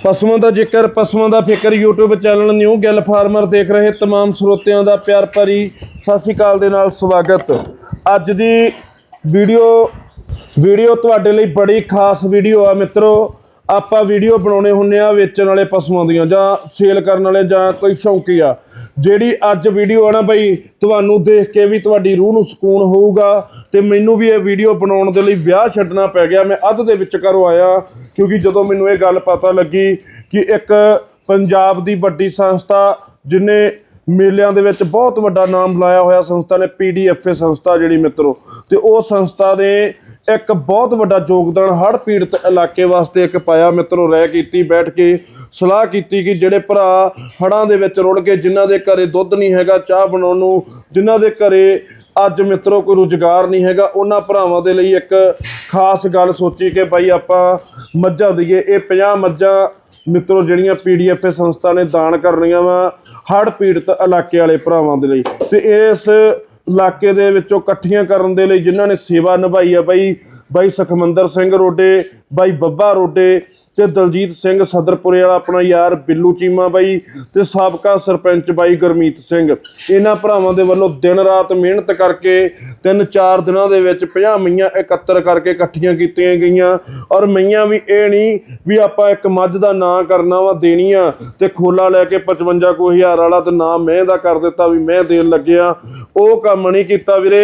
ਪਸ਼ੂਆਂ ਦਾ ਜ਼ਿਕਰ ਪਸ਼ੂਆਂ ਦਾ ਫਿਕਰ YouTube channel new Gill farmer ਦੇਖ ਰਹੇ तमाम ਸਰੋਤਿਆਂ ਦਾ ਪਿਆਰ ਭਰੀ ਸਤਿ ਸ਼੍ਰੀ ਅਕਾਲ ਦੇ ਨਾਲ ਸਵਾਗਤ ਅੱਜ ਦੀ ਵੀਡੀਓ ਵੀਡੀਓ ਤੁਹਾਡੇ ਲਈ ਬੜੀ ਖਾਸ ਵੀਡੀਓ ਆ ਮਿੱਤਰੋ ਆਪਾਂ ਵੀਡੀਓ ਬਣਾਉਣੇ ਹੁੰਨੇ ਆ ਵੇਚਣ ਵਾਲੇ ਪਸ਼ੂਆਂ ਦੀਆਂ ਜਾਂ ਸੇਲ ਕਰਨ ਵਾਲੇ ਜਾਂ ਕੋਈ ਸ਼ੌਂਕੀ ਆ। ਜਿਹੜੀ ਅੱਜ ਵੀਡੀਓ ਆ ਨਾ ਬਈ, ਤੁਹਾਨੂੰ ਦੇਖ ਕੇ ਵੀ ਤੁਹਾਡੀ ਰੂਹ ਨੂੰ ਸਕੂਨ ਹੋਊਗਾ ਤੇ ਮੈਨੂੰ ਵੀ ਇਹ ਵੀਡੀਓ ਬਣਾਉਣ ਦੇ ਲਈ ਵਿਆਹ ਛੱਡਣਾ ਪੈ ਗਿਆ। ਮੈਂ ਅੱਧ ਦੇ ਵਿੱਚ ਕਰੋ ਆਇਆ ਕਿਉਂਕਿ ਜਦੋਂ ਮੈਨੂੰ ਇਹ ਗੱਲ ਪਤਾ ਲੱਗੀ ਕਿ ਇੱਕ ਪੰਜਾਬ ਦੀ ਵੱਡੀ ਸੰਸਥਾ ਜਿਨੇ ਮੇਲਿਆਂ ਦੇ ਵਿੱਚ ਬਹੁਤ ਵੱਡਾ ਨਾਮ ਲਾਇਆ ਹੋਇਆ ਸੰਸਥਾ ਨੇ ਪੀਡੀਐਫਏ ਸੰਸਥਾ ਜਿਹੜੀ ਮਿੱਤਰੋ, ਤੇ ਉਹ ਸੰਸਥਾ ਦੇ ਇੱਕ ਬਹੁਤ ਵੱਡਾ ਯੋਗਦਾਨ ਹੜ੍ਹ ਪੀੜਤ ਇਲਾਕੇ ਵਾਸਤੇ ਇੱਕ ਪਾਇਆ ਮਿੱਤਰੋ ਰਹਿ ਕੀਤੀ, ਬੈਠ ਕੇ ਸਲਾਹ ਕੀਤੀ ਕਿ ਜਿਹੜੇ ਭਰਾ ਹੜ੍ਹਾਂ ਦੇ ਵਿੱਚ ਰੁੜ ਕੇ ਜਿਨ੍ਹਾਂ ਦੇ ਘਰੇ ਦੁੱਧ ਨਹੀਂ ਹੈਗਾ, ਚਾਹ ਬਣਾਉਣ ਨੂੰ, ਜਿਨ੍ਹਾਂ ਦੇ ਘਰੇ ਅੱਜ ਮਿੱਤਰੋ ਕੋਈ ਰੁਜ਼ਗਾਰ ਨਹੀਂ ਹੈਗਾ, ਉਹਨਾਂ ਭਰਾਵਾਂ ਦੇ ਲਈ ਇੱਕ ਖਾਸ ਗੱਲ ਸੋਚੀ ਕਿ ਭਾਈ ਆਪਾਂ ਮੱਝਾਂ ਦਈਏ। ਇਹ 50 ਮੱਝਾਂ ਮਿੱਤਰੋ ਜਿਹੜੀਆਂ ਪੀਡੀਐਫ ਸੰਸਥਾ ਨੇ ਦਾਨ ਕਰਨੀਆਂ ਵਾ ਹੜ੍ਹ ਪੀੜਤ ਇਲਾਕੇ ਵਾਲੇ ਭਰਾਵਾਂ ਦੇ ਲਈ। ਤੇ ਇਸ ਇਲਾਕੇ ਦੇ ਵਿੱਚੋਂ ਇਕੱਠੀਆਂ ਕਰਨ ਦੇ ਲਈ ਜਿਨ੍ਹਾਂ ਨੇ ਸੇਵਾ ਨਿਭਾਈ ਆ, ਬਾਈ ਬਾਈ ਸੁਖਮੰਦਰ ਸਿੰਘ ਰੋਡੇ, ਬਾਈ ਬੱਬਾ ਰੋਡੇ ਤੇ ਦਲਜੀਤ ਸਿੰਘ ਸਦਰਪੁਰੇ ਵਾਲਾ ਆਪਣਾ ਯਾਰ ਬਿੱਲੂ ਚੀਮਾ ਬਾਈ ਤੇ ਸਾਬਕਾ ਸਰਪੰਚ ਬਾਈ ਗੁਰਮੀਤ ਸਿੰਘ। ਇਹਨਾਂ ਭਰਾਵਾਂ ਦੇ ਵੱਲੋਂ ਦਿਨ ਰਾਤ ਮਿਹਨਤ ਕਰਕੇ ਤਿੰਨ ਚਾਰ ਦਿਨਾਂ ਦੇ ਵਿੱਚ 50 ਮਈਆਂ ਇਕੱਤਰ ਕਰਕੇ ਇਕੱਠੀਆਂ ਕੀਤੀਆਂ ਗਈਆਂ। ਔਰ ਮਈਆਂ ਵੀ ਇਹ ਨਹੀਂ ਵੀ ਆਪਾਂ ਇੱਕ ਮੱਝ ਦਾ ਨਾਂ ਕਰਨਾ ਵਾ ਦੇਣੀਆਂ ਆ ਤੇ ਖੋਲਾ ਲੈ ਕੇ 55 ਕੋ ਹਜ਼ਾਰ ਵਾਲਾ ਤੇ ਨਾਂ ਮੈਂ ਦਾ ਕਰ ਦਿੱਤਾ ਵੀ ਮੈਂ ਦੇਣ ਲੱਗਿਆ। ਉਹ ਕੰਮ ਨਹੀਂ ਕੀਤਾ ਵੀਰੇ।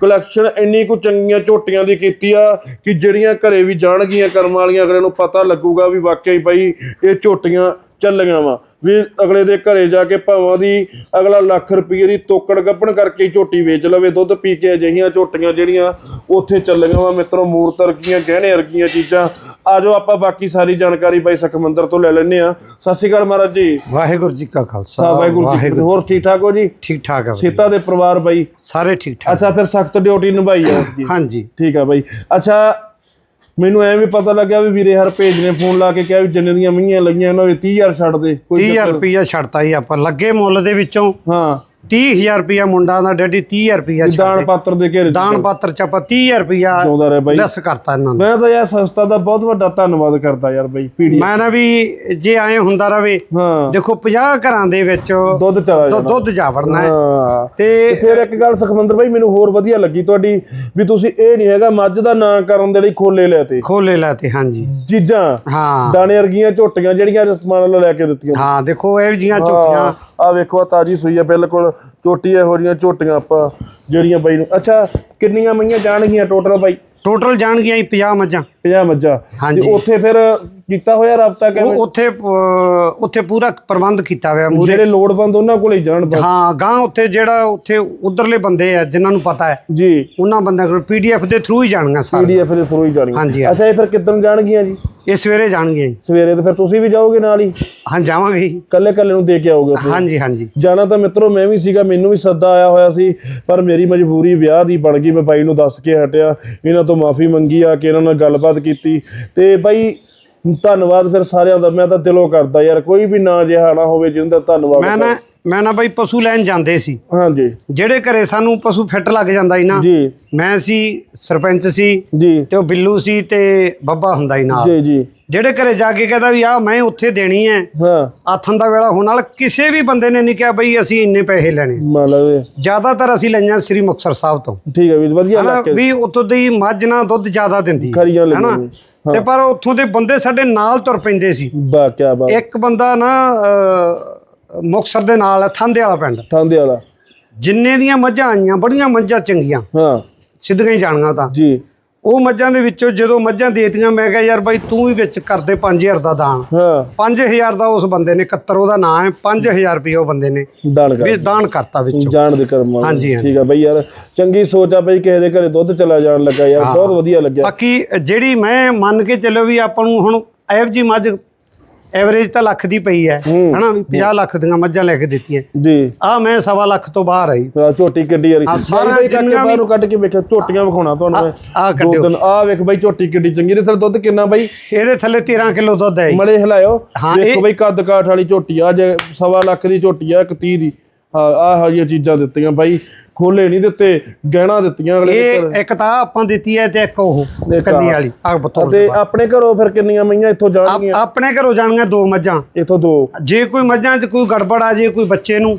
ਕਲੈਕਸ਼ਨ ਇੰਨੀ ਕੁ ਚੰਗੀਆਂ ਝੋਟੀਆਂ ਦੀ ਕੀਤੀ ਆ ਕਿ ਜਿਹੜੀਆਂ ਘਰੇ ਵੀ ਜਾਣਗੀਆਂ ਕਰਮ ਵਾਲੀਆਂ, ਅਗਲੇ ਨੂੰ ਪਤਾ ਲੱਗੂ ਲੱਗੂਗਾ ਵੀ ਵਾਕਈ ਬਈ ਇਹ ਝੋਟੀਆਂ ਚੱਲੀਆਂ ਵਾ। ਵੀ ਅਗਲੇ ਦੇ ਘਰੇ ਜਾ ਕੇ ਭਾਵਾਂ ਦੀ ਅਗਲਾ ਲੱਖ ਰੁਪਏ ਦੀ ਤੋਕੜ ਗੱਪਣ ਕਰਕੇ ਝੋਟੀ ਵੇਚ ਲਵੇ ਦੁੱਧ ਪੀ ਕੇ ਅਜਿਹੀਆਂ ਝੋਟੀਆਂ ਜਿਹੜੀਆਂ ਉੱਥੇ ਚੱਲੀਆਂ ਵਾ ਮਿੱਤਰੋ ਮੂਰਤ ਵਰਗੀਆਂ ਗਹਿਣੇ ਵਰਗੀਆਂ ਚੀਜ਼ਾਂ। ਆਜੋ ਆਪਾਂ ਬਾਕੀ ਸਾਰੀ ਜਾਣਕਾਰੀ ਬਾਈ ਸੁਖਮੰਦਰ ਤੋਂ ਲੈ ਲੈਣੇ ਆ ਸਤਿ ਸ਼੍ਰੀ ਅਕਾਲ ਮਹਾਰਾਜ ਜੀ। ਵਾਹਿਗੁਰੂ ਜੀ ਕਾ ਖਾਲਸਾ ਵਾਹਿਗੁਰੂ ਜੀ ਕੀ। ਹੋਰ ਠੀਕ ਠਾਕ ਹੋ ਜੀ? ਠੀਕ ਠਾਕ ਵਧੀਆ। ਸੀਤਾ ਦੇ ਪਰਿਵਾਰ ਬਾਈ। ਸਾਰੇ ਠੀਕ ਠਾਕ। ਅੱਛਾ ਫਿਰ ਸਖਤ ਡਿਊਟੀ ਨਿਭਾਈ ਆ ਜੀ। ਹਾਂਜੀ। ਠੀਕ ਆ ਬਾਈ। ਅੱਛਾ ਮੈਨੂੰ ਐ ਵੀ ਪਤਾ ਲੱਗਿਆ ਵੀ ਵੀਰੇ ਹਰ ਭੇਜ ਨੇ ਫੋਨ ਲਾ ਕੇ ਕਿਹਾ ਵੀ ਜਿੰਨੇ ਦੀਆਂ ਮਈਆਂ ਲੱਗੀਆਂ ਉਹਨਾਂ ਦੇ 30000 ਛੱਡ ਦੇ ਕੋਈ 30000 ਚੱਕਰ- ਰੁਪਇਆ ਛੱਡਤਾ ਹੀ ਆਪਾਂ ਲੱਗੇ ਮੁੱਲ ਦੇ ਵਿੱਚੋਂ। ਹਾਂ। 30000 ਰੁਪਇਆ ਮੁੰਡਾ ਦਾ ਡੈਡੀ 30000 ਰੁਪਇਆ ਦਾਨ ਪਾਤਰ ਦੇ ਘੇਰੇ 'ਚ ਦਾਨ ਪਾਤਰ ਚ ਆਪਾਂ 30000 ਰੁਪਇਆ ਜਿਉਂਦਾ ਰਹੇ ਬਾਈ। ਲੈਸ ਕਰਤਾ ਇਹਨਾਂ ਨੇ। ਮੈਂ ਤਾਂ ਯਾਰ ਸੰਸਥਾ ਦਾ ਬਹੁਤ ਵੱਡਾ ਧੰਨਵਾਦ ਕਰਦਾ ਯਾਰ ਬਾਈ ਪੀੜੀ ਮੈਂ ਨਾ ਵੀ ਜੇ ਐ ਹੁੰਦਾ ਰਵੇ ਦੇਖੋ 50 ਘਰਾਂ ਦੇ ਵਿੱਚ ਦੁੱਧ ਚਲਾ ਦੁੱਧ- ਜਾ ਵੜਨਾ ਹੈ। ਤੇ ਤੇ ਫਿਰ ਇੱਕ ਗੱਲ ਸੁਖਮੰਦਰ ਬਾਈ ਮੈਨੂੰ ਹੋਰ ਵਧੀਆ ਲੱਗੀ ਤੁਹਾਡੀ ਵੀ ਤੁਸੀਂ ਇਹ ਨਹੀਂ ਹੈਗਾ ਮੱਝ ਦਾ ਨਾਂ ਕਰਨ ਦੇ ਲਈ ਖੋਲੇ ਲਿਆ ਤੇ। ਖੋਲੇ ਲਾਤੇ ਹਾਂਜੀ। ਚੀਜ਼ਾਂ। ਹਾਂ। ਦਾਣੇ ਵਰਗੀਆਂ ਝੋਟੀਆਂ ਜਿਹੜੀਆਂ ਰਸਮਾਨ ਲੈ ਕੇ ਦਿੱਤੀਆਂ। ਹਾਂ ਦੇਖੋ ਇਹ ਜੀਆਂ ਝੋਟੀਆਂ ਆ ਵੇਖੋ ਆ ਤਾਜੀ ਸੂਈ ਆ ਬਿਲਕੁਲ ਝੋਟੀ ਇਹੋ ਜਿਹੀਆਂ ਝੋਟੀਆਂ ਆਪਾਂ ਜਿਹੜੀਆਂ ਬਾਈ ਨੂੰ। ਅੱਛਾ ਕਿੰਨੀਆਂ ਮਈਆਂ ਜਾਣਗੀਆਂ ਟੋਟਲ ਬਾਈ? ਟੋਟਲ ਜਾਣਗੀਆਂ ਜੀ 50 ਮੱਝਾਂ। 50 ਮੱਝਾਂ। ਹਾਂਜੀ। ਤੇ ਉੱਥੇ ਫਿਰ ਕੀਤਾ ਹੋਇਆ ਰਾਬਤਾ ਉਹ ਉੱਥੇ ਉੱਥੇ ਪੂਰਾ ਪ੍ਰਬੰਧ ਕੀਤਾ ਹੋਇਆ ਮੂਰੇ ਜਿਹੜੇ ਲੋੜਵੰਦ ਉਹਨਾਂ ਕੋਲੇ ਹੀ ਜਾਣ ਬਸ। ਹਾਂ ਗਾਂ ਉੱਥੇ ਜਿਹੜਾ ਉੱਥੇ ਉਧਰਲੇ ਬੰਦੇ ਆ ਜਿਨ੍ਹਾਂ ਨੂੰ ਪਤਾ ਹੈ ਜੀ। ਉਹਨਾਂ ਬੰਦਿਆਂ ਕੋਲ ਪੀਡੀਐਫ ਦੇ ਥਰੂ ਹੀ ਜਾਣਗੀਆਂ ਸਾਰੇ ਪੀਡੀਐਫ ਦੇ ਥਰੂ ਹੀ ਜਾਣਗੀਆਂ। ਅੱਛਾ ਇਹ ਫਿਰ ਕਿੱਦਣ ਜਾਣਗੀਆਂ ਜੀ? ਇਹ ਸਵੇਰੇ ਜਾਣਗੀਆਂ ਜੀ। ਸਵੇਰੇ ਤੇ ਫਿਰ ਤੁਸੀਂ ਵੀ ਜਾਓਗੇ ਨਾਲ ਹੀ? ਹਾਂ ਜਾਵਾਂਗੇ ਜੀ। ਕੱਲੇ ਕੱਲੇ ਨੂੰ ਦੇ ਕੇ ਆਓਗੇ ਉੱਥੇ? ਹਾਂਜੀ ਹਾਂਜੀ। ਜਾਣਾ ਤਾਂ ਮਿੱਤਰੋ ਮੈਂ ਵੀ ਸੀਗਾ ਮੈਨੂੰ ਵੀ ਸੱਦਾ ਆਇਆ ਹੋਇਆ ਸੀ ਪਰ ਮੇਰੀ ਮਜਬੂਰੀ ਵਿਆਹ ਦੀ ਬਣ ਗਈ ਮੈਂ ਬਾਈ ਨੂੰ ਦੱਸ ਕੇ ਹਟਿਆ ਇਹਨਾਂ ਤੋਂ ਮਾਫੀ ਮੰਗੀ ਆ ਕੇ ਇਹਨਾਂ ਨਾਲ ਗੱਲਬਾਤ ਕੀਤੀ। ਤੇ ਬਾਈ ਧੰਨਵਾਦ ਫਿਰ ਸਾਰਿਆਂ ਦਾ ਮੈਂ ਤਾਂ ਦਿਲੋਂ ਕਰਦਾ ਯਾਰ ਕੋਈ ਵੀ ਨਾ ਜਿਹਾ ਨਾ ਹੋਵੇ ਜਿਹਦਾ ਧੰਨਵਾਦ ਮੈਂ ਨਾ ਮੈਂ ਨਾ ਬਈ ਪਸ਼ੂ ਲੈਣ ਜਾਂਦੇ ਸੀ। ਹਾਂਜੀ। ਜਿਹੜੇ ਘਰੇ ਸਾਨੂੰ ਪਸ਼ੂ ਫਿੱਟ ਲੱਗ ਜਾਂਦਾ ਸੀ ਨਾ ਜੀ। ਮੈਂ ਸੀ ਸਰਪੰਚ ਸੀ ਜੀ। ਤੇ ਉਹ ਬਿੱਲੂ ਸੀ ਤੇ ਬੱਬਾ ਹੁੰਦਾ ਸੀ ਨਾਲ। ਜੀ ਜੀ। ਜਿਹੜੇ ਘਰੇ ਜਾ ਕੇ ਕਹਿੰਦਾ ਵੀ ਆ ਮੈਂ ਉੱਥੇ ਦੇਣੀ ਹੈ ਹਾਂ। ਆਥਨ ਦਾ ਵੇਲਾ ਹੋਣ ਨਾਲ ਕਿਸੇ ਵੀ ਬੰਦੇ ਨੇ ਨਹੀਂ ਕਿਹਾ ਬਈ ਅਸੀਂ ਇੰਨੇ ਪੈਸੇ ਲੈਣੇ। ਮੰਨ ਲਵੇ ਜ਼ਿਆਦਾਤਰ ਅਸੀਂ ਲਈਆਂ ਸ੍ਰੀ ਮੁਕਤਸਰ ਸਾਹਿਬ ਤੋਂ। ਠੀਕ ਹੈ ਵੀ ਵਧੀਆ ਲੱਗ ਕੇ ਵੀ ਉੱਥੋਂ ਦੀ ਮੱਝ ਨਾਲ ਦੁੱਧ ਜ਼ਿਆਦਾ ਦਿੰਦੀ। ਹੈ, ਲੱਗੀਆਂ ਤੇ ਪਰ ਉੱਥੋਂ ਦੇ ਬੰਦੇ ਸਾਡੇ ਨਾਲ ਤੁਰ ਪੈਂਦੇ ਸੀ। ਬਾ ਕੀ ਬਾਤ। ਇੱਕ ਬੰਦਾ ਨਾ ਅਹ, ਮੁਕਤਸਰ ਦੇ ਨਾਲ ਥਾਂਦੇ ਵਾਲਾ ਪਿੰਡ। ਥਾਂਦੇ ਵਾਲਾ। ਜਿੰਨੇ ਦੀਆਂ ਮੱਝਾਂ ਆਈਆਂ ਬੜੀਆਂ ਮੱਝਾਂ ਚੰਗੀਆਂ। ਹਾਂ। ਸਿੱਧੀਆਂ ਹੀ ਜਾਣੀਆਂ ਤਾਂ। ਜੀ। ਉਹ ਮੱਝਾਂ ਦੇ ਵਿੱਚੋਂ ਜਦੋਂ ਮੱਝਾਂ ਦੇਤੀਆਂ ਮੈਂ ਕਿਹਾ ਯਾਰ ਬਾਈ ਤੂੰ ਵੀ ਵਿੱਚ ਕਰਦੇ 5000 ਦਾ ਦਾਨ। ਹਾਂ। 5000 ਦਾ ਉਸ ਬੰਦੇ ਨੇ 71 ਉਹਦਾ ਨਾਂ ਹੈ 5000 ਰੁਪਏ ਉਹ ਬੰਦੇ ਨੇ ਦਾਨ ਵੀ ਕਰ ਦਾਨ ਕਰਤਾ ਵਿੱਚੋਂ। ਜਾਣ ਦੇ ਕਰਮ। ਹਾਂਜੀ। ਠੀਕ ਆ ਬਈ ਯਾਰ ਚੰਗੀ ਸੋਚ ਆ ਬਈ ਕਿਸੇ ਦੇ ਘਰੇ ਦੁੱਧ ਚਲਾ ਜਾਣ ਲੱਗਾ ਯਾਰ। ਬਹੁਤ ਵਧੀਆ ਲੱਗਿਆ। ਬਾਕੀ ਜਿਹੜੀ ਮੈਂ ਮੰਨ ਕੇ ਚੱਲੋ ਵੀ ਆਪਾਂ ਨੂੰ ਹੁਣ ਐਵ ਜੀ ਮੱਝ ਐਵਰੇਜ ਤਾਂ ਲੱਖ ਦੀ ਪਈ ਹੈ। ਹਨਾ ਵੀ 50 ਲੱਖ ਦੀਆਂ ਮੱਝਾਂ ਲੈ ਕੇ ਦਿੱਤੀਆਂ। ਜੀ। ਆ ਮੈਂ ਸਵਾ ਲੱਖ ਤੋਂ ਬਾਹਰ ਆਈ। ਆ ਝੋਟੀ ਕਿੱਡੀ ਯਾਰੀ ਹਾਂ, ਸਾਰਾ ਜਿੰਨਾ ਬਾਹਰੋਂ ਕੱਢ ਕੇ ਵੇਖਿਆ ਝੋਟੀਆਂ ਵਿਖਾਉਣਾ ਤੁਹਾਨੂੰ ਦੋ ਕੱਢਿਓ ਆ ਵੇਖ ਬਈ ਝੋਟੀ ਕਿੱਡੀ ਚੰਗੀ। ਤੇ ਦੁੱਧ ਕਿੰਨਾ ਬਈ? ਇਹਦੇ ਥੱਲੇ 13 ਕਿਲੋ ਦੁੱਧ ਹੈ। ਮਲੇ ਹਿਲਾਇਓ। ਦੇਖੋ ਬਈ ਕੱਦ ਕਾਠ ਵਾਲੀ ਝੋਟੀ ਆ। ਜੇ ਸਵਾ ਲੱਖ ਦੀ ਝੋਟੀ ਆ ਇੱਕ 30 ਦੀ। ਹਾਂ ਆਹ ਜਿਹੀਆਂ ਚੀਜ਼ਾਂ ਦਿੱਤੀਆਂ ਬਾਈ। ਖੋਲੇ ਨਹੀਂ ਦਿੱਤੇ ਗਹਿਣਾ ਦਿੱਤੀਆਂ ਅਗਲੇ ਦੇ ਇਹ ਇੱਕ ਤਾਂ ਆਪਾਂ ਦਿੱਤੀ ਹੈ ਤੇ ਇੱਕ ਉਹ ਇੱਕ ਕੰਨੀ ਆਹ। ਵਾਲੀ ਆ ਬਤੌਰ ਤੇ ਆਪਣੇ ਘਰੋਂ ਫਿਰ ਕਿੰਨੀਆਂ ਮਈਆਂ ਇੱਥੋਂ ਜਾਣਗੀਆਂ? ਆਪਣੇ ਘਰੋਂ ਜਾਣੀਆਂ ਦੋ ਮੱਝਾਂ। ਇੱਥੋਂ ਦੋ। ਜੇ ਕੋਈ ਮੱਝਾਂ 'ਚ ਕੋਈ ਗੜਬੜ ਆ ਜੇ ਕੋਈ ਬੱਚੇ ਨੂੰ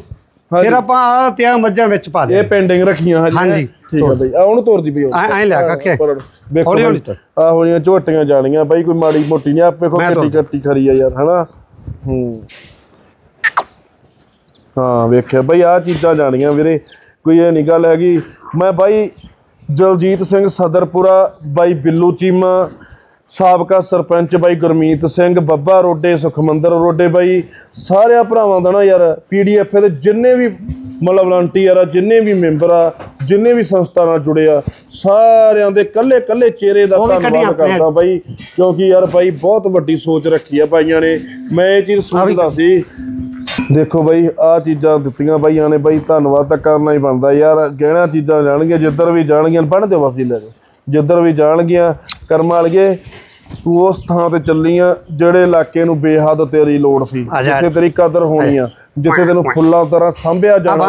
ਹਾਂਜੀ। ਫਿਰ ਆਪਾਂ ਆ ਤੇ ਆ ਮੱਝਾਂ ਵਿੱਚ ਪਾ ਇਹ ਦੇ ਪੈਂਡਿੰਗ ਰੱਖੀਆਂ ਹਜੇ। ਹਾਂਜੀ। ਠੀਕ ਆ ਬਈ। ਆ ਉਹਨੂੰ ਤੋਰਦੀ ਪਈ ਐਂ- ਐਂ ਲਿਆ ਕਾਕੇ। ਵੇਖੋ ਹੌਲੀ ਹੌਲੀ ਤੋਰ। ਆ ਹੋਈਆਂ ਝੋਟੀਆਂ ਜਾਣੀਆਂ ਬਾਈ ਕੋਈ ਮਾੜੀ ਮੋਟੀ ਨਹੀਂ ਆਪੇ ਕੋ ਮੈਂ ਕੱਟੀ। ਕੱਟੀ ਖਰੀ ਆ ਯਾਰ ਹਨਾ? ਹੂੰ। ਹਾਂ ਵੇਖਿਆ। ਬਾਈ ਆ ਚੀਜ਼ਾਂ ਜਾਣੀਆਂ ਵੀਰੇ। ਕੋਈ ਇਹ ਨਹੀਂ ਗੱਲ ਹੈਗੀ। ਮੈਂ ਬਾਈ ਜਲਜੀਤ ਸਿੰਘ ਸਦਰਪੁਰਾ ਬਾਈ ਬਿੱਲੂ ਚੀਮਾ ਸਾਬਕਾ ਸਰਪੰਚ ਬਾਈ ਗੁਰਮੀਤ ਸਿੰਘ ਬੱਬਾ ਰੋਡੇ ਸੁਖਮੰਦਰ ਰੋਡੇ ਬਾਈ ਸਾਰਿਆਂ ਭਰਾਵਾਂ ਦਾ ਨਾ ਯਾਰ ਪੀਡੀਐਫ ਦੇ ਜਿੰਨੇ ਵੀ ਮਤਲਬ ਵਲੰਟੀਅਰ ਆ ਜਿੰਨੇ ਵੀ ਮੈਂਬਰ ਆ ਜਿੰਨੇ ਵੀ ਸੰਸਥਾ ਨਾਲ ਜੁੜੇ ਆ ਸਾਰਿਆਂ ਦੇ ਕੱਲੇ ਕੱਲੇ ਚਿਹਰੇ ਦਾ ਧੰਨਵਾਦ। ਕਰਦਾ ਬਾਈ। ਕਿਉਂਕਿ ਯਾਰ ਬਾਈ ਬਹੁਤ ਵੱਡੀ ਸੋਚ ਰੱਖੀ ਆ ਬਾਈਆਂ ਨੇ। ਮੈਂ ਇਹ ਚੀਜ਼ ਸੋਚਦਾ ਸੀ। ਦੇਖੋ ਬਾਈ ਆ ਚੀਜ਼ਾਂ ਦਿੱਤੀਆਂ ਬਾਈਆਂ ਨੇ ਬਾਈ ਧੰਨਵਾਦ ਤਾਂ ਕਰਨਾ ਹੀ ਬਣਦਾ ਯਾਰ ਗਹਿਣਾ ਚੀਜ਼ਾਂ ਜਾਣਗੀਆਂ ਜਿੱਧਰ ਵੀ ਜਾਣਗੀਆਂ ਬਣ ਦਿਓ ਜੀ ਲੈ ਜਾਓ ਜਿੱਧਰ ਵੀ ਜਾਣਗੀਆਂ ਕਰਮ ਵਾਲੀਏ ਤੂੰ ਉਸ ਥਾਂ ਤੇ ਚੱਲੀਆਂ ਜਿਹੜੇ ਇਲਾਕੇ ਨੂੰ ਬੇਹੱਦ ਤੇਰੀ ਲੋੜ ਸੀ ਆ। ਜਿੱਥੇ ਤੇਰੀ ਕਦਰ ਹੋਣੀ ਆ ਜਿੱਥੇ ਤੈਨੂੰ ਫੁੱਲਾਂ ਤਰ੍ਹਾਂ ਸਾਂਭਿਆ ਜਾਣਾ।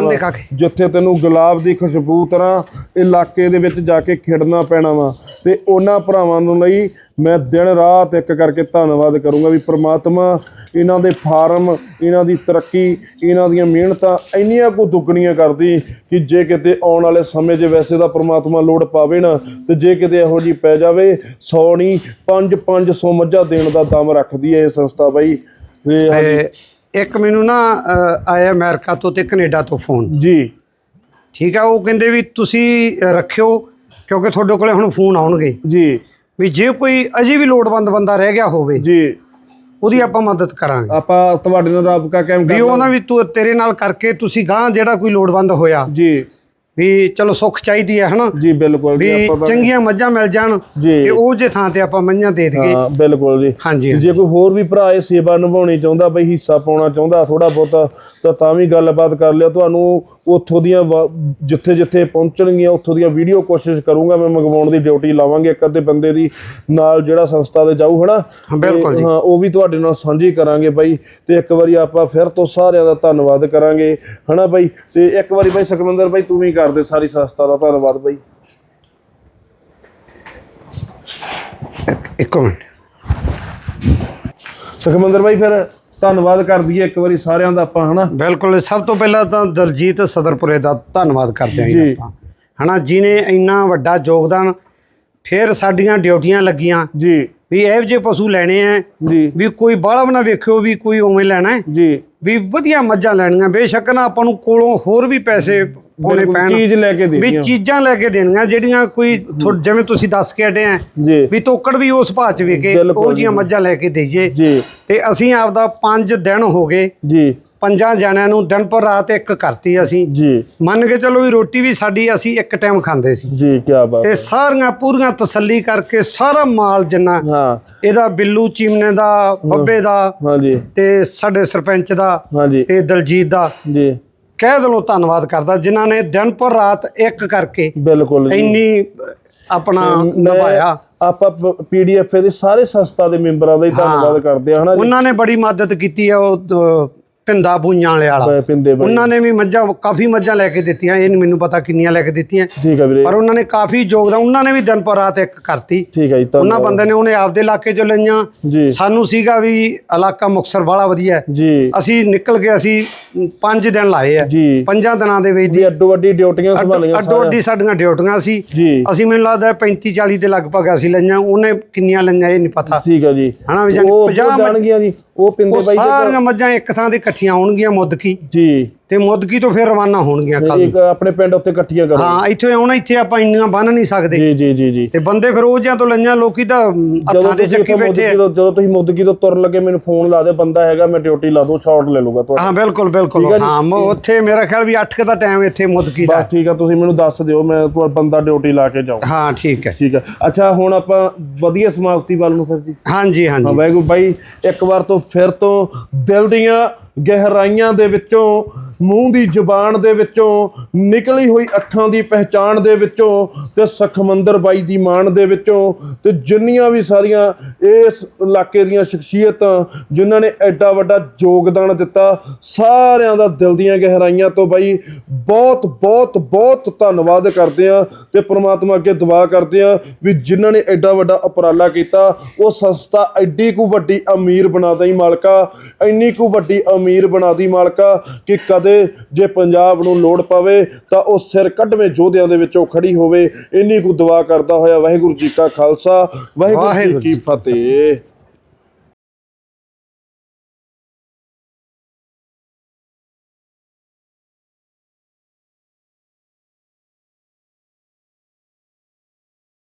ਜਿੱਥੇ ਤੈਨੂੰ ਗੁਲਾਬ ਦੀ ਖੁਸ਼ਬੂ ਤਰ੍ਹਾਂ ਇਲਾਕੇ ਦੇ ਵਿੱਚ ਜਾ ਕੇ ਖਿੜਨਾ ਪੈਣਾ ਵਾ ਤੇ ਉਹਨਾਂ ਭਰਾਵਾਂ ਨੂੰ ਲਈ ਮੈਂ ਦਿਨ ਰਾਤ ਇੱਕ ਕਰਕੇ ਧੰਨਵਾਦ ਕਰੂੰਗਾ ਵੀ ਪ੍ਰਮਾਤਮਾ ਇਹਨਾਂ ਦੇ ਫਾਰਮ ਇਹਨਾਂ ਦੀ ਤਰੱਕੀ ਇਹਨਾਂ ਦੀਆਂ ਮਿਹਨਤਾਂ ਇੰਨੀਆਂ ਕੋ ਦੁੱਗਣੀਆਂ ਕਰਦੀ ਕਿ ਜੇ ਕਿਤੇ ਆਉਣ ਵਾਲੇ ਸਮੇਂ 'ਚ ਵੈਸੇ ਦਾ ਪ੍ਰਮਾਤਮਾ ਲੋੜ ਪਾਵੇ ਨਾ ਤੇ ਜੇ ਕਿਤੇ ਇਹੋ ਜੀ ਪੈ ਜਾਵੇ 100 ਨਹੀਂ 5 500 ਮੱਝਾਂ ਦੇਣ ਦਾ ਦਮ ਰੱਖਦੀ ਹੈ ਇਹ ਸੰਸਥਾ ਬਾਈ। ਇੱਕ ਮੈਨੂੰ ਨਾ ਆਇਆ ਅਮਰੀਕਾ ਤੋਂ ਤੇ ਕੈਨੇਡਾ ਤੋਂ ਫੋਨ। ਜੀ। ਠੀਕ ਆ ਉਹ ਕਹਿੰਦੇ ਵੀ ਤੁਸੀਂ ਰੱਖਿਓ ਕਿਉਂਕਿ ਤੁਹਾਡੇ ਕੋਲੇ ਹੁਣ ਫੋਨ ਆਉਣਗੇ। ਜੀ। ਵੀ ਜੇ ਕੋਈ ਅਜੇ ਵੀ ਲੋੜਵੰਦ ਬੰਦਾ ਰਹਿ ਗਿਆ ਹੋਵੇ ਜੀ। ਉਹਦੀ ਆਪਾਂ ਮਦਦ ਕਰਾਂਗੇ। ਆਪਾਂ ਤੁਹਾਡੇ ਨਾਲ ਰਾਬਤਾ ਕਾਇਮ ਵੀ ਉਹ ਨਾ ਵੀ ਤੂੰ ਤੇਰੇ ਨਾਲ ਕਰਕੇ ਤੁਸੀਂ ਗਾਂ ਜਿਹੜਾ ਕੋਈ ਲੋੜਵੰਦ ਹੋਇਆ ਜੀ। ਵੀ ਚਲੋ ਸੁੱਖ ਚਾਹੀਦੀ ਹੈ ਹਨਾ? ਜੀ ਬਿਲਕੁਲ ਜੀ ਵੀ ਆਪਾਂ ਚੰਗੀਆਂ ਮੱਝਾਂ ਮਿਲ ਜਾਣ ਜੀ। ਤੇ ਉਹ ਜੇ ਥਾਂ ਤੇ ਆਪਾਂ ਮੱਝਾਂ ਦੇ ਦਈਏ। ਹਾਂ ਬਿਲਕੁਲ ਜੀ। ਹਾਂਜੀ ਜੇ ਕੋਈ ਹੋਰ ਵੀ ਭਰਾ ਇਹ ਸੇਵਾ ਨਿਭਾਉਣੀ ਚਾਹੁੰਦਾ ਬਈ ਹਿੱਸਾ ਪਾਉਣਾ ਚਾਹੁੰਦਾ ਥੋੜਾ ਬਹੁਤਾ ਤਾਂ ਤਾਂ ਵੀ ਗੱਲਬਾਤ ਕਰ ਲਿਓ। ਤੁਹਾਨੂੰ ਉੱਥੋਂ ਦੀਆਂ ਜਿੱਥੇ ਜਿੱਥੇ ਪਹੁੰਚਣਗੀਆਂ ਉੱਥੋਂ ਦੀਆਂ ਵੀਡੀਓ ਕੋਸ਼ਿਸ਼ ਕਰੂੰਗਾ ਮੈਂ ਮੰਗਵਾਉਣ ਦੀ ਡਿਊਟੀ ਲਾਵਾਂਗੇ ਇੱਕ ਅੱਧੇ ਬੰਦੇ ਦੀ ਨਾਲ ਜਿਹੜਾ ਸੰਸਥਾ ਦੇ ਜਾਊ ਹਨਾ? ਹਾਂ, ਬਿਲਕੁਲ ਤੇ ਜੀ। ਹਾਂ ਉਹ ਵੀ ਤੁਹਾਡੇ ਨਾਲ ਸਾਂਝੀ ਕਰਾਂਗੇ ਬਾਈ। ਤੇ ਇੱਕ ਵਾਰੀ ਆਪਾਂ ਫਿਰ ਤੋਂ ਸਾਰਿਆਂ ਦਾ ਧੰਨਵਾਦ ਕਰਾਂਗੇ ਹਨਾ ਬਾਈ? ਤੇ ਇੱਕ ਵਾਰੀ ਬਾਈ ਸੁਖਮੰਦਰ ਬਾਈ ਤੂੰ ਵੀ ਕਰ ਦੇ ਸਾਰੀ ਸੰਸਥਾ ਦਾ ਧੰਨਵਾਦ ਬਾਈ। ਇੱਕ ਮਿੰਟ। ਸੁਖਮੰਦਰ ਬਾਈ ਫਿਰ ਧੰਨਵਾਦ ਕਰ ਦਈਏ ਇੱਕ ਵਾਰੀ ਸਾਰਿਆਂ ਦਾ ਆਪਾਂ ਹਨਾ? ਬਿਲਕੁਲ ਸਭ ਤੋਂ ਪਹਿਲਾਂ ਤਾਂ ਦਲਜੀਤ ਸਦਰਪੁਰੇ ਦਾ ਧੰਨਵਾਦ ਕਰਦੇ ਹਾਂ। ਜੀ ਆਪਾਂ। ਹਨਾ ਜਿਨੇ ਇੰਨਾ ਵੱਡਾ ਯੋਗਦਾਨ ਫਿਰ ਸਾਡੀਆਂ ਡਿਊਟੀਆਂ ਲੱਗੀਆਂ। ਜੀ। ਵੀ ਇਹੋ ਜਿਹੇ ਪਸ਼ੂ ਲੈਣੇ ਆ ਜੀ। ਵੀ ਕੋਈ ਬਾਹਲਾ ਬਣਾ ਵੇਖਿਓ ਵੀ ਕੋਈ ਉਵੇਂ ਲੈਣਾ ਹੈ ਜੀ। ਵੀ ਵਧੀਆ ਮੱਝਾਂ ਲੈਣੀਆਂ ਬੇਸ਼ੱਕ ਨਾ ਆਪਾਂ ਨੂੰ ਕੋਲੋਂ ਹੋਰ ਵੀ ਪੈਸੇ ਬਿਲਕੁਲ ਪੈਣ ਚੀਜ਼ ਲੈ ਕੇ ਵੀ ਦੇਣੀ ਚੀਜ਼ਾਂ ਲੈ ਕੇ ਦੇਣੀਆਂ ਜਿਹੜੀਆਂ ਕੋਈ ਜਿਵੇਂ ਤੁਸੀਂ ਦੱਸ ਕੇ ਹਟੇ ਆ ਵੀ ਤੋਕੜ ਵੀ ਉਸ ਭਾਅ ਚ ਵਿਕੇ ਉਹ ਜੀਆਂ। ਮੱਝਾਂ ਲੈ ਕੇ ਦੇਈਏ। ਜੀ। ਤੇ ਅਸੀਂ ਆਪਦਾ 5 ਦਿਨ ਹੋ ਗਏ ਜੀ। ਪੰਜਾਂ ਜਣਿਆਂ ਨੂੰ ਦਿਨ ਪਰ ਰਾਤ ਇੱਕ ਕਰਤੀ ਅਸੀਂ। ਜੀ। ਮੰਨ ਕੇ ਚਲੋ ਵੀ ਰੋਟੀ ਵੀ ਸਾਡੀ ਅਸੀਂ ਇੱਕ ਟਾਈਮ ਖਾਂਦੇ ਸੀ। ਜੀ ਕੀ ਬਾਤ ਤੇ ਸਾਰੀਆਂ ਪੂਰੀਆਂ ਤਸੱਲੀ ਕਰਕੇ ਸਾਰਾ ਮਾਲ ਜਿੰਨਾ ਹਾਂ। ਇਹਦਾ ਬਿੱਲੂ ਚੀਮਨੇ ਦਾ ਬੱਬੇ ਦਾ ਹਾਂਜੀ। ਤੇ ਸਾਡੇ ਸਰਪੰਚ ਦਾ ਹਾਂਜੀ। ਤੇ ਦਲਜੀਤ ਦਾ ਜੀ। ਕਹਿ ਦਿਲੋਂ ਧੰਨਵਾਦ ਕਰਦਾ ਜਿਨ੍ਹਾਂ ਨੇ ਦਿਨ ਪਰ ਰਾਤ ਇੱਕ ਕਰਕੇ ਬਿਲਕੁਲ ਜੀ। ਇੰਨੀ ਆਪਣਾ ਮੈਂ- ਨਿਭਾਇਆ। ਆਪਾਂ ਪੀਡੀਐਫ ਦੇ ਸਾਰੇ ਸੰਸਥਾ ਦੇ ਮੈਂਬਰਾਂ ਦਾ ਹੀ ਧੰਨਵਾਦ ਕਰਦੇ ਹਾਂ ਹਨਾ ਜੀ? ਉਹਨਾਂ ਨੇ ਬੜੀ ਮਦਦ ਕੀਤੀ ਹੈ ਉਹ ਪਿੰਦਾ ਬੂਈਆਂ ਵਾਲੇ ਵਾਲਾ। ਪ- ਪਿੰਦੇ ਬਾਈ ਉਹਨਾਂ ਨੇ ਵੀ ਮੱਝਾਂ ਕਾਫੀ ਮੱਝਾਂ ਲੈ ਕੇ ਦਿੱਤੀਆਂ ਇਹ ਨਹੀਂ ਮੈਨੂੰ ਪਤਾ ਕਿੰਨੀਆਂ ਲੈ ਕੇ ਦਿੱਤੀਆਂ। ਠੀਕ ਹੈ ਵੀਰੇ। ਪਰ ਉਹਨਾਂ ਨੇ ਕਾਫੀ ਯੋਗਦਾਨ ਉਹਨਾਂ ਨੇ ਵੀ ਦਿਨ ਪਰ ਰਾਤ ਇੱਕ ਕਰਤੀ। ਠੀਕ ਹੈ ਜੀ ਉਹਨਾਂ ਬੰਦੇ ਨੇ ਉਹਨੇ ਆਪਦੇ ਇਲਾਕੇ ਚੋਂ ਲਈਆਂ। ਸਾਨੂੰ ਸੀਗਾ ਵੀ ਇਲਾਕਾ ਮੁਕਸਰ ਵਾਲਾ ਵਧੀਆ ਹੈ। ਜੀ। ਅਸੀਂ ਨਿਕਲ ਕੇ ਅਸੀਂ ਪੰਜ ਦਿਨ ਲਾਏ ਆ ਪੰਜਾਂ ਦਿਨਾਂ ਦੇ ਵਿੱਚ ਜੀ ਅੱਡੋ ਵੱਡੀ ਡਿਊਟੀਆਂ ਸੰਭਾਲੀਆਂ ਅੱਡੋ ਅੱਡੀ ਸਾਡੀਆਂ ਡਿਊਟੀਆਂ ਸੀ। ਅਸੀਂ ਮੈਨੂੰ ਲੱਗਦਾ 35 40 ਦੇ ਲਗਭਗ ਅਸੀਂ ਲਈਆਂ। ਉਹਨੇ ਕਿੰਨੀਆਂ ਲਈਆਂ ਇਹ ਨਹੀਂ ਪਤਾ। ਠੀਕ ਹੈ ਜੀ। ਹਨਾ ਵੀ ਉਹ 50 ਜਾਣਗੀਆਂ ਜੀ। ਉਹ ਪਿੰਦੇ ਬਾਈ ਸਾਰੀਆਂ ਮੱਝਾਂ ਇੱਕ ਥਾਂ ਤੇ ਇਕੱਠੀਆਂ ਹੋਣਗੀਆਂ ਮੁੱਦਕੀ ਜੀ। ਤੇ ਮੁੱਦਕੀ ਤੋਂ ਫਿਰ ਰਵਾਨਾ ਹੋਣਗੀਆਂ ਕੱਲ ਇੱਕ ਆਪਣੇ ਪਿੰਡ ਉੱਤੇ ਇਕੱਠੀਆਂ ਕਰੋ। ਹਾਂ ਇੱਥੇ ਆਉਣਾ ਇੱਥੇ ਆਪਾਂ ਇੰਨੀਆਂ ਬੰਨ ਨਹੀਂ ਸਕਦੇ। ਜੀ ਜੀ ਜੀ ਜੀ। ਤੇ ਬੰਦੇ ਫਿਰ ਉਹ ਜਿਹਾਂ ਤੋਂ ਲਈਆਂ ਲੋਕੀ ਤਾਂ ਹੱਥਾਂ ਦੇ ਚੱਕੀ ਬੈਠੇ ਜਦੋਂ ਤੁਸੀਂ ਮੁੱਦਕੀ ਤੋਂ ਤੁਰਨ ਲੱਗੇ ਮੈਨੂੰ ਫੋਨ ਲਾ ਦੇ ਬੰਦਾ ਹੈਗਾ ਮੈਂ ਡਿਊਟੀ ਲਾ ਦੂੰ ਸ਼ਾਟ ਲੈ ਲੂਗਾ ਤੁਹਾਡਾ। ਹਾਂ ਬਿਲਕੁਲ ਬਿਲਕੁਲ। ਹਾਂ ਮ- ਉੱਥੇ ਮੇਰਾ ਖਿਆਲ ਵੀ 8 ਦਾ ਟਾਈਮ ਇੱਥੇ ਮੁੱਦਕੀ ਦਾ। ਬਸ ਠੀਕ ਆ ਤੁਸੀਂ ਮੈਨੂੰ ਦੱਸ ਦਿਓ ਮੈਂ ਤੁਹਾਡਾ ਬੰਦਾ ਡਿਊਟੀ ਲਾ ਕੇ ਜਾਊਂ। ਹਾਂ ਠੀਕ ਹੈ। ਠੀਕ ਆ। ਅੱਛਾ ਹੁਣ ਆਪਾਂ ਵਧੀਆ ਸਮਾਪਤੀ ਵੱਲ ਨੂੰ ਫਿਰ ਜੀ। ਹਾਂਜੀ ਹਾਂ ਹਾਂਜੀ ਵੈਗੂ ਬਾਈ ਇੱਕ ਵਾਰ ਤੋਂ ਫਿਰ ਤੋਂ ਦਿਲ ਦੀਆਂ ਗਹਿਰਾਈਆਂ ਦੇ ਵਿੱਚੋਂ, ਮੂੰਹ ਦੀ ਜ਼ੁਬਾਨ ਦੇ ਵਿੱਚੋਂ, ਨਿਕਲੀ ਹੋਈ ਅੱਖਾਂ ਦੀ ਪਹਿਚਾਣ ਦੇ ਵਿੱਚੋਂ ਤੇ ਸਖਮੰਦਰ ਬਾਈ ਦੀ ਮਾਣ ਦੇ ਵਿੱਚੋਂ ਤੇ ਜਿੰਨੀਆਂ ਵੀ ਸਾਰੀਆਂ ਇਸ ਇਲਾਕੇ ਦੀਆਂ ਸ਼ਖਸੀਅਤਾਂ ਜਿਨ੍ਹਾਂ ਨੇ ਐਡਾ ਵੱਡਾ ਯੋਗਦਾਨ ਦਿੱਤਾ, ਸਾਰਿਆਂ ਦਾ ਦਿਲ ਦੀਆਂ ਗਹਿਰਾਈਆਂ ਤੋਂ ਬਾਈ ਬਹੁਤ ਬਹੁਤ ਬਹੁਤ ਧੰਨਵਾਦ ਕਰਦੇ ਆ ਤੇ ਪ੍ਰਮਾਤਮਾ ਅੱਗੇ ਦੁਆ ਕਰਦੇ ਆ ਵੀ ਜਿਨ੍ਹਾਂ ਨੇ ਐਡਾ ਵੱਡਾ ਉਪਰਾਲਾ ਕੀਤਾ, ਉਹ ਸੰਸਥਾ ਐਡੀ ਕੁ ਵੱਡੀ ਅਮੀਰ ਬਣਾ ਦੇਈ ਮਾਲਕਾ, ਇੰਨੀ ਕੁ ਵੱਡੀ ਅਮੀਰ ਬਣਾ ਦੀ ਮਾਲਕਾ ਕਿ ਕਦੇ ਜੇ ਪੰਜਾਬ ਨੂੰ ਲੋੜ ਪਵੇ ਤਾਂ ਉਹ ਸਿਰ ਕੱਢਵੇਂ ਯੋਧਿਆਂ ਦੇ ਵਿੱਚੋਂ ਖੜੀ ਹੋਵੇ। ਇੰਨੀ ਕੁ ਦੁਆ ਕਰਦਾ ਹੋਇਆ ਵਾਹਿਗੁਰੂ ਜੀ ਕਾ ਖਾਲਸਾ। ਵਾਹਿਗੁਰੂ ਜੀ ਕੀ ਫਤਿਹ।